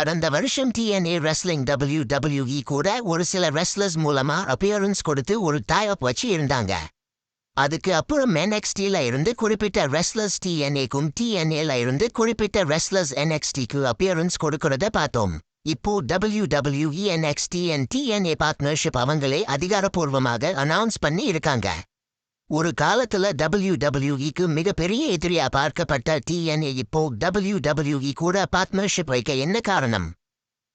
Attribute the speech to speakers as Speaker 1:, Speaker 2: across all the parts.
Speaker 1: கடந்த வருஷம் DNA wrestling W WE கூட ஒரு சில ரெஸ்லர்ஸ் மூலமா அப்பியரன்ஸ் கொடுத்து ஒரு டைப் வச்சு இருந்தாங்க. அதுக்கு அப்புறம் என்எக்ஸ்டியில் இருந்து குறிப்பிட்ட ரெஸ்லர்ஸ் டிஎன்ஏக்கும் டிஎன்ஏல இருந்து குறிப்பிட்ட ரெஸ்லர்ஸ் என்எக்ஸ்டிக்கு அப்பியரன்ஸ் கொடுக்கறத பார்த்தோம். இப்போ W WWE NXT and TNA partnership அவங்களே அதிகாரப்பூர்வமாக அனௌன்ஸ் பண்ணி இருக்காங்க. ஒரு காலத்துல டபிள்யூ டபிள்யூஇக்கு மிகப்பெரிய எதிரியா பார்க்கப்பட்ட டிஎன்ஏ இப்போ டபிள்யூ டபிள்யூஇ கூட பார்ட்னர்ஷிப் வைக்க என்ன காரணம்?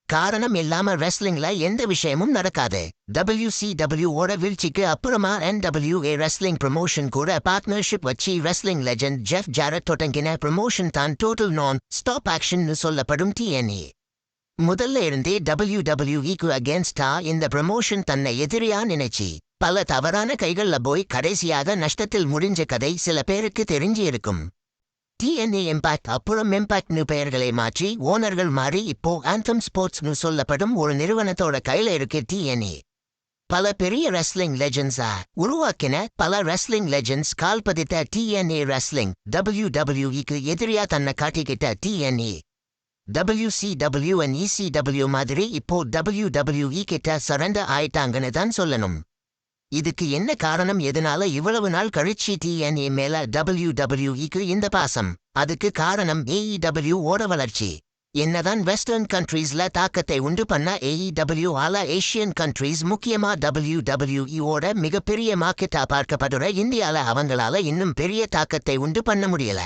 Speaker 1: காரணம் இல்லாம ரெஸ்லிங்ல எந்த விஷயமும் நடக்காது. டபிள்யூ ஓட வீழ்ச்சிக்கு அப்புறமா N W A wrestling promotion கூட பார்ட்னர்ஷிப் வச்சு ரெஸ்லிங் லெஜண்ட் ஜெஃப் ஜாரட் தொடங்கின ப்ரமோஷன் தான் டோட்டல் நான் ஸ்டாப் ஆக்ஷன் சொல்லப்படும் டிஎன்ஏ முதல்ல இருந்தே டபிள்யூ டபிள்யூஇக்கு அகேன்ஸ்டா இந்த ப்ரமோஷன் தன்னை எதிரியா நினைச்சு. பல தவறான கைகள்ல போய் கடைசியாக நஷ்டத்தில் முடிஞ்ச கதை சில பேருக்கு தெரிஞ்சு இருக்கும் டிஎன்ஏ இம்பாக்ட் அப்புறம் இம்பாக்ட்னு பெயர்களை மாற்றி ஓனர்கள் மாறி இப்போ ஆந்தம் ஸ்போர்ட்ஸ்னு சொல்லப்படும் ஒரு நிறுவனத்தோட கையில இருக்கு டிஎன்ஏ பல பெரிய ரெஸ்லிங் லெஜண்ட்ஸா உருவாக்கின பல ரெஸ்லிங் லெஜண்ட்ஸ் கால் பதித்த டிஎன்ஏ ரெஸ்லிங் டபிள்யூ டபிள்யூஇக்கு எதிரியா தன்னை காட்டிக்கிட்ட டிஎன்ஏ டபிள்யூசிடபிள்யூ அண்ட் இசிடபிள்யூ மாதிரி இப்போ டபிள்யூ டபிள்யூஇ கிட்ட சரண்டர் ஆயிட்டாங்கன்னு தான் சொல்லணும். இதுக்கு என்ன காரணம்? எதனால இவ்வளவு நாள் கழிச்சு டிஎன்ஏ மேல டபிள்யூ டபிள்யூஇக்கு இந்த பாசம்? அதுக்கு காரணம் ஏஇடபிள்யூ ஓட வளர்ச்சி. என்னதான் வெஸ்டர்ன் கண்ட்ரீஸ்ல தாக்கத்தை உண்டு பண்ண ஏஇடபிள்யூ ஆல ஏஷியன் கண்ட்ரீஸ் முக்கியமா டபிள்யூ டபிள்யூஇ மிகப்பெரிய மார்க்கெட்டா பார்க்கப்படுற இந்தியால அவங்களால இன்னும் பெரிய தாக்கத்தை உண்டு பண்ண முடியல.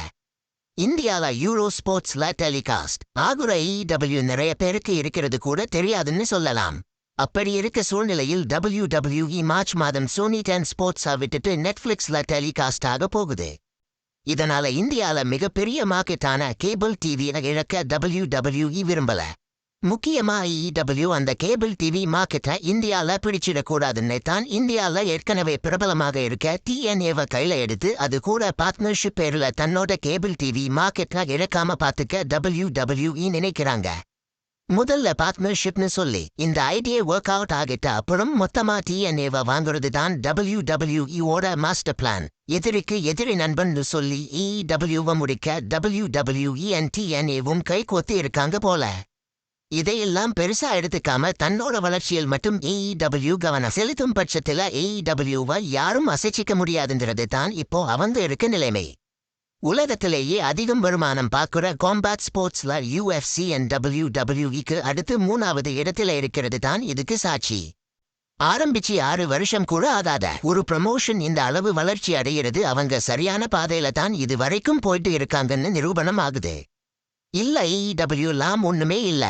Speaker 1: இந்தியால யூரோ ஸ்போர்ட்ஸ்ல டெலிகாஸ்ட் ஆகுற ஏஇடபிள்யூ நிறைய பேருக்கு இருக்கிறது கூட தெரியாதுன்னு சொல்லலாம். அப்படி இருக்க சூழ்நிலையில் டபிள்யூ டபிள்யூஇ மார்ச் மாதம் சோனி டென் ஸ்போர்ட்ஸா விட்டுட்டு நெட்ஃபிளிக்ஸ்ல டெலிகாஸ்ட் ஆக போகுது. இதனால இந்தியால மிகப்பெரிய மார்க்கெட்டான கேபிள் டிவியை இழக்க டபிள்யூ டபிள்யூஇ விரும்பல. முக்கியமா இடபிள்யூ அந்த கேபிள் டிவி மார்க்கெட்டை இந்தியால பிடிச்சிடக்கூடாதுன்னு தான் இந்தியால ஏற்கனவே பிரபலமாக இருக்க டிஎன்ஏவை கையில எடுத்து அது கூட பார்ட்னர்ஷிப் பேர்ல தன்னோட கேபிள் டிவி மார்க்கெட்டை இழக்காம பார்த்துக்க டபிள்யூ டபிள்யூஇ நினைக்கிறாங்க. முதல்ல பார்ட்னர்ஷிப்னு சொல்லி இந்த ஐடியா ஒர்க் அவுட் ஆகிட்ட அப்புறம் மொத்தமா டிஎன்ஏவை வாங்குறது தான் டபிள்யூ டபிள்யூஇஓட மாஸ்டர் பிளான் எதிரிக்கு எதிரி நண்பன்னு சொல்லி இடபிள்யூவை முடிக்க டபிள்யூ டபிள்யூஇ என் டிஎன்ஏவும் கை கோத்து இருக்காங்க போல. இதையெல்லாம் பெருசா எடுத்துக்காம தன்னோட வளர்ச்சியில் மட்டும் இடபிள்யூ கவனம் செலுத்தும் பட்சத்துல ஏஇடபிள்யூவை யாரும் அசைச்சிக்க முடியாதுங்கிறது தான் இப்போ அவந்து இருக்க நிலைமை. உலகத்திலேயே அதிகம் வருமானம் பார்க்குற காம்பேட் ஸ்போர்ட்ஸ்ல யூஎஃப்சி அண்ட் டபிள்யூ டபிள்யூஇக்கு அடுத்து மூணாவது இடத்துல இருக்கிறது தான் இதுக்கு சாட்சி. ஆரம்பிச்சு ஆறு வருஷம் கூட ஆகாத ஒரு ப்ரமோஷன் இந்த அளவு வளர்ச்சி அடைகிறது அவங்க சரியான பாதையில தான் இது வரைக்கும் போயிட்டு இருக்காங்கன்னு நிரூபணம் ஆகுது. இல்ல ஏஇடபிள்யூ லாம் ஒண்ணுமே இல்ல.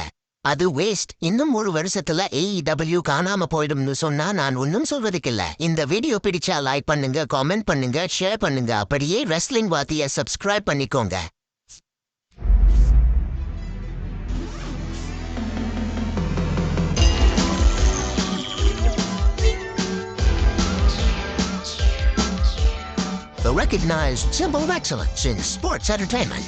Speaker 1: அது வேஸ்ட் இன்னும் ஒரு வருஷத்துல ஏஇடபிள்யூ காணாம போயிடும்னு சொன்னா நான் ஒன்னும் சொல்றதுக்கில்ல இந்த வீடியோ பிடிச்சா லைக் பண்ணுங்க காமெண்ட் பண்ணுங்க ஷேர் பண்ணுங்க. அப்படியே ரெஸ்லிங் வாத்திய சப்ஸ்கிரைப் பண்ணிக்கோங்க. The recognized symbol of excellence in sports entertainment.